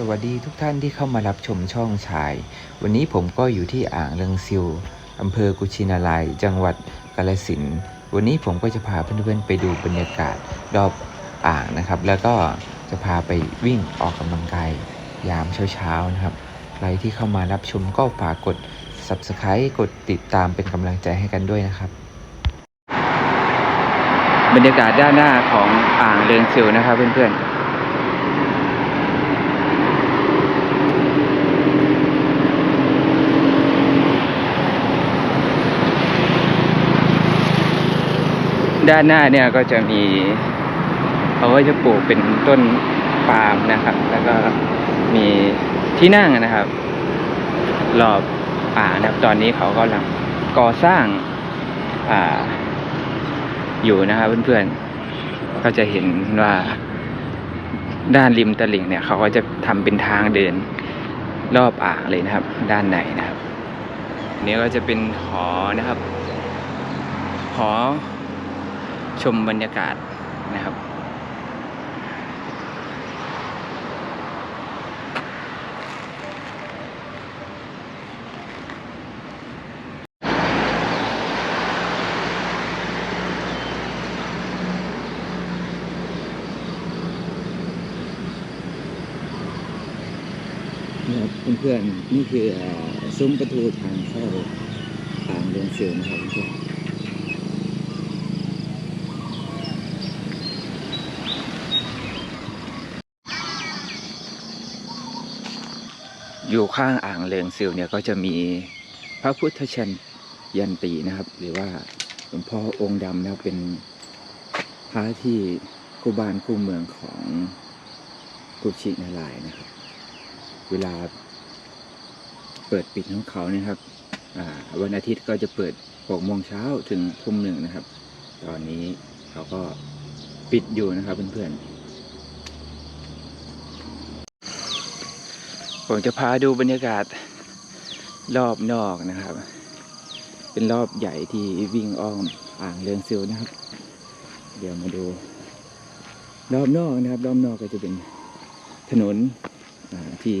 สวัสดีทุกท่านที่เข้ามารับชมช่องชาย วันนี้ผมก็อยู่ที่อ่างเริงซิวอำเภอกุชินาราย จังหวัดกาฬสินธุ์วันนี้ผมก็จะพาเพื่อนๆไปดูบรรยากาศรอบอ่างนะครับ แล้วก็จะพาไปวิ่งออกกำลังกายยามเช้าๆนะครับ ใครที่เข้ามารับชมก็ฝากกด subscribe กดติดตามเป็นกำลังใจให้กันด้วยนะครับ บรรยากาศด้านหน้าของอ่างเริงซิวนะครับเพื่อนๆ ด้านหน้าเนี่ยก็จะมีเขาก็จะปลูกเป็นต้นปาล์มนะครับ แล้วก็มีที่นั่งนะครับรอบอ่านะครับ ตอนนี้เขากำลังก่อสร้างอ่าอยู่นะครับเพื่อนๆ ก็จะเห็นว่าด้านริมตลิ่งเนี่ย เขาก็จะทำเป็นทางเดินรอบอ่างเลยนะครับ ด้านในนะครับนนี้ก็จะเป็นหอนะครับหอ ชมบรรยากาศนะครับนะครับ เพื่อนๆนี่คือซุ้มประตูทางเข้าอ่างเรือนเซลนะครับเพื่อน อยู่ข้างอ่างเรืองซิลเนี่ยก็จะมีพระพุทธชันยันตีนะครับ หรือว่าหลวงพ่อองค์ดำนะครับเป็นพระที่คู่บ้านคู่เมืองของกุชินารายนะครับ เวลาเปิดปิดของเขาเนี่ยครับวันอาทิตย์ก็จะเปิด6โมงเช้าถึงทุ่มหนึ่งนะครับ ตอนนี้เขาก็ปิดอยู่นะครับเพื่อนๆ ผมจะพาดูบรรยากาศรอบนอกนะครับ เป็นรอบใหญ่ที่วิ่งอ้อมอ่างเรืองซิวนะครับ เดี๋ยวมาดู รอบนอกนะครับ รอบนอกก็จะเป็นถนนที่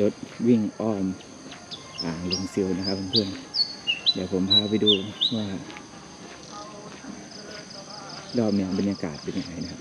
รถวิ่งอ้อมอ่างลงซิลนะครับเพื่อนๆเดี๋ยวผมพาไปดูว่ารอบเนี่ยบรรยากาศเป็นยังไงนะครับ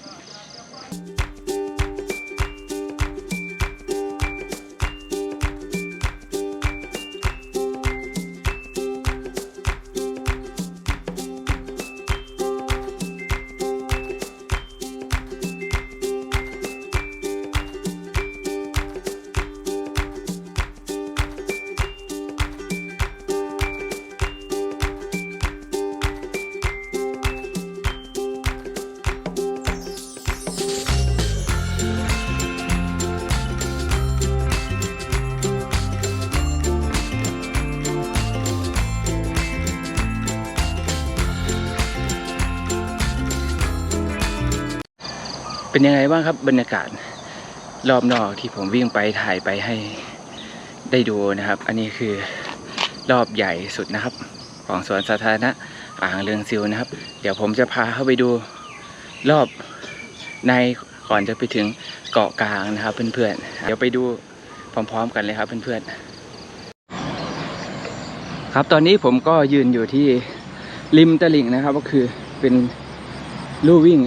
เป็นยังไงบ้างครับบรรยากาศรอบนอกที่ผมวิ่งไปถ่ายไปให้ได้ดูนะครับ อันนี้คือรอบใหญ่สุดนะครับ ของสวนสาธารณะอ่างเรืองซิวนะครับ เดี๋ยวผมจะพาเข้าไปดูรอบในก่อนจะไปถึงเกาะกลางนะครับ เพื่อนๆ เดี๋ยวไปดูพร้อมๆกันเลยครับเพื่อนๆ ครับตอนนี้ผมก็ยืนอยู่ที่ริมตลิ่งนะครับ ก็คือเป็นลู่วิ่ง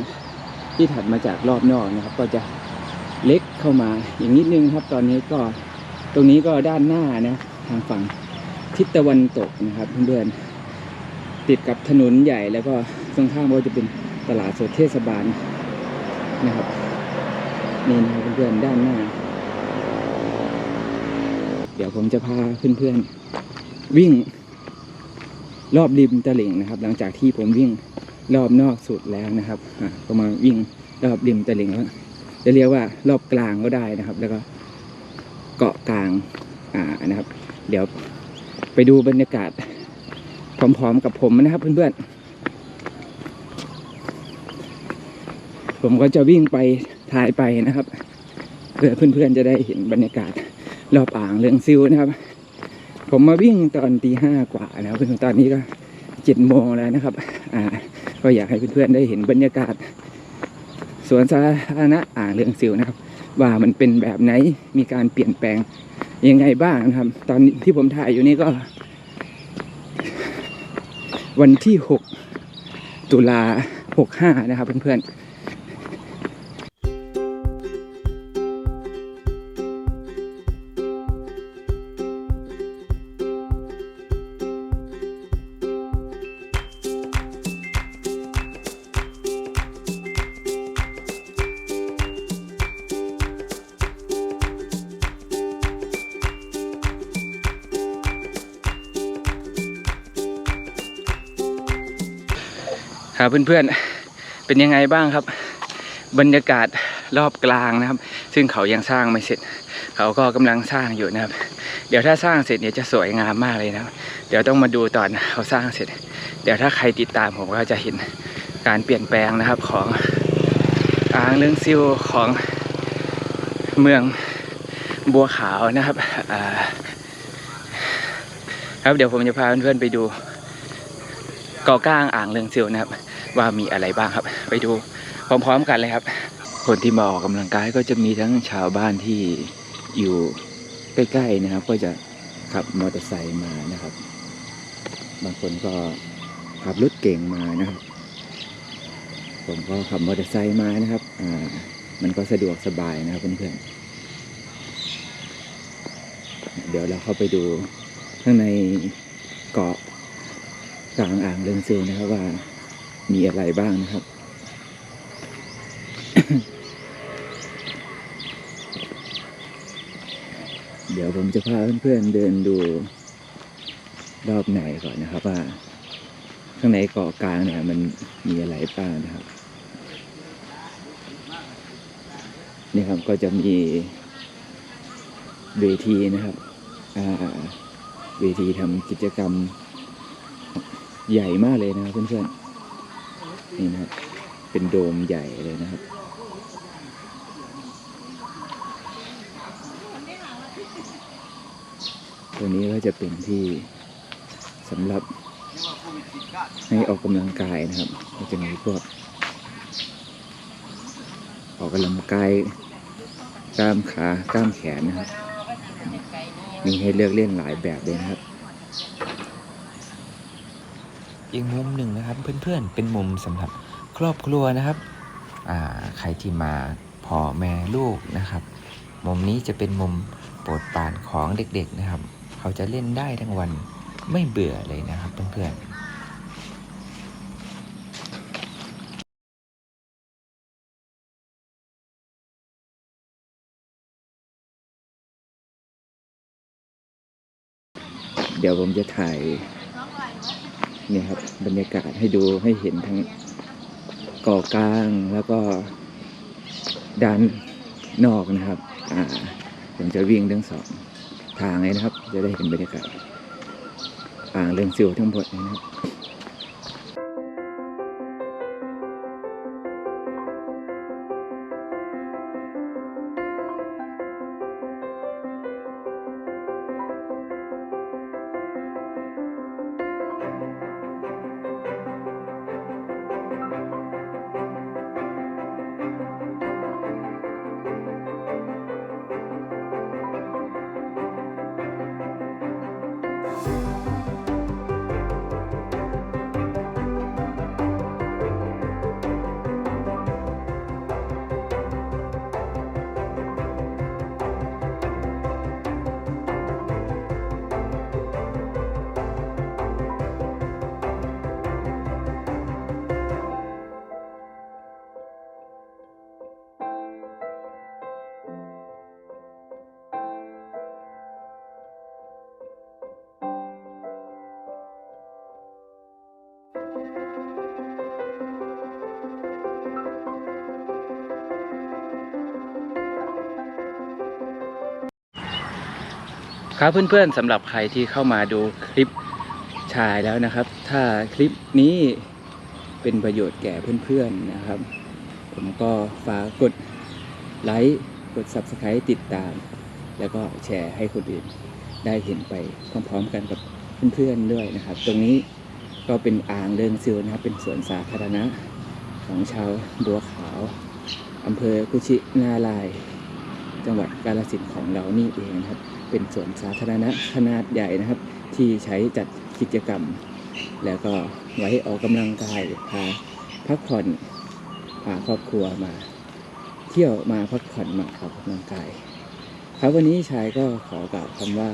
ที่ถัดมาจากรอบนอกนะครับ ก็จะเล็กเข้ามาอย่างนิดนึงครับ ตอนนี้ก็ตรงนี้ก็ด้านหน้านะทางฝั่งทิศตะวันตกนะครับเพื่อนๆติดกับถนนใหญ่แล้วก็ตรงข้ามก็จะเป็นตลาดสดเทศบาลนะครับนี่นะครับเพื่อนๆด้านหน้า เดี๋ยวผมจะพาเพื่อนๆวิ่งรอบริมตลิ่งนะครับ หลังจากที่ผมวิ่งรอบนอกสุดแล้วนะครับอะก็มาวิ่ง รอบริมตลิ่งแล้วจะเรียกว่ารอบกลางก็ได้นะครับ แล้วก็เกาะกลางอ่านะครับ เดี๋ยวไปดูบรรยากาศพร้อมๆกับผมนะครับ เพื่อนๆ ผมก็จะวิ่งไปถ่ายไปนะครับเพื่อเพื่อนๆจะได้เห็นบรรยากาศรอบอ่างเรืองซิวนะครับ ผมมาวิ่งตอนตีห้ากว่านะครับเพื่อนๆตอนนี้ก็เจ็ดโมงแล้วนะครับ อ่า ก็อยากให้เพื่อนๆได้เห็นบรรยากาศ สวนสาธารณะอ่างเรืองสิวนะครับ ว่ามันเป็นแบบไหนมีการเปลี่ยนแปลงยังไงบ้างนะครับ ตอนที่ผมถ่ายอยู่นี่ก็ วันที่ 6 ตุลา65 นะครับเพื่อนๆ ครับเพื่อนๆเป็นยังไงบ้างครับ บรรยากาศรอบกลางนะครับ ซึ่งเขายังสร้างไม่เสร็จ เขาก็กำลังสร้างอยู่นะครับ เดี๋ยวถ้าสร้างเสร็จเนี่ยจะสวยงามมากเลยนะครับ เดี๋ยวต้องมาดูตอนเขาสร้างเสร็จ เดี๋ยวถ้าใครติดตามผมก็จะเห็นการเปลี่ยนแปลงนะครับของอ่างเรื่องซิวของเมืองบัวขาวนะครับครับเดี๋ยวผมจะพาเพื่อนๆไปดูเกาะกลางอ่างเรืองซิวนะครับ ว่ามีอะไรบ้างครับ ไปดูพร้อมๆกันเลยครับ คนที่มาออกกำลังกายก็จะมีทั้งชาวบ้านที่อยู่ใกล้ๆนะครับ ก็จะขับมอเตอร์ไซค์มานะครับ บางคนก็ขับรถเก่งมานะครับ ผมก็ขับมอเตอร์ไซค์มานะครับอ่ามันก็สะดวกสบายนะครับเพื่อนๆเดี๋ยวเราเข้าไปดูข้างในเกาะกลางอ่างเรืองซิวนะครับว่า มีอะไรบ้างนะครับ เดี๋ยวผมจะพาเพื่อนๆเดินดูรอบในก่อนนะครับ ว่า ข้างในเกาะกลางเนี่ยมันมีอะไรบ้างนะครับ นี่ครับก็จะมีเวทีนะครับเวทีทำกิจกรรมใหญ่มากเลยนะครับเพื่อนๆ นี่นะครับ เป็นโดมใหญ่เลยนะครับตัวนี้ก็จะเป็นที่สำหรับให้ออกกำลังกายนะครับก็จะมีพวกออกกำลังกายกล้ามขากล้ามแขนนะครับ มีให้เลือกเล่นหลายแบบเลยนะครับ อีกมุมหนึ่งนะครับ เพื่อนๆ เป็นมุมสำหรับครอบครัวนะครับใครที่มาพ่อแม่ลูกนะครับ มุมนี้จะเป็นมุมโปรดปรานของเด็กๆนะครับ เขาจะเล่นได้ทั้งวันไม่เบื่อเลยนะครับเพื่อนๆเดี๋ยวผมจะถ่าย เนี่ยครับบรรยากาศให้ดูให้เห็นทั้งเกาะกลางแล้วก็ด้านนอกนะครับ อ่าผมจะวิ่งทั้งสองทางเลยนะครับ จะได้เห็นบรรยากาศอ่างเรืองซิวทั้งหมดเลยนะครับ ครับเพื่อนๆสำหรับใครที่เข้ามาดูคลิปชายแล้วนะครับ ถ้าคลิปนี้เป็นประโยชน์แก่เพื่อนๆนะครับ ผมก็ฝากกดไลค์กด Subscribe ติดตาม แล้วก็แชร์ให้คนอื่นได้เห็นไปพร้อมๆกันกับเพื่อนๆด้วยนะครับ ตรงนี้ก็เป็นอ่างเริงซิวนะครับเป็นสวนสาธารณะของชาวบัวขาวอำเภอกุชินาราย จังหวัดกาฬสินของเรานี่เองนะครับ เป็นสวนสาธารณะขนาดใหญ่นะครับ ที่ใช้จัดกิจกรรม แล้วก็ไว้ออกกำลังกายพาพักผ่อนพาครอบครัวมา เที่ยวมาพักผ่อนมาออกกำลังกาย ครับวันนี้ชายก็ขอกล่าวคำว่า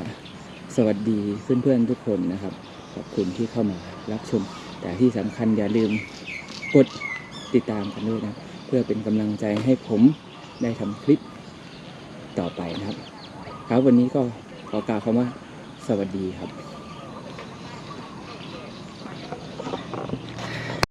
สวัสดีเพื่อนๆทุกคนนะครับ ขอบคุณที่เข้ามารับชม แต่ที่สำคัญอย่าลืมกดติดตามกันด้วยนะ เพื่อเป็นกำลังใจให้ผมได้ทำคลิป ต่อไปนะครับ ครับวันนี้ก็ขอกล่าวคำว่าสวัสดีครับ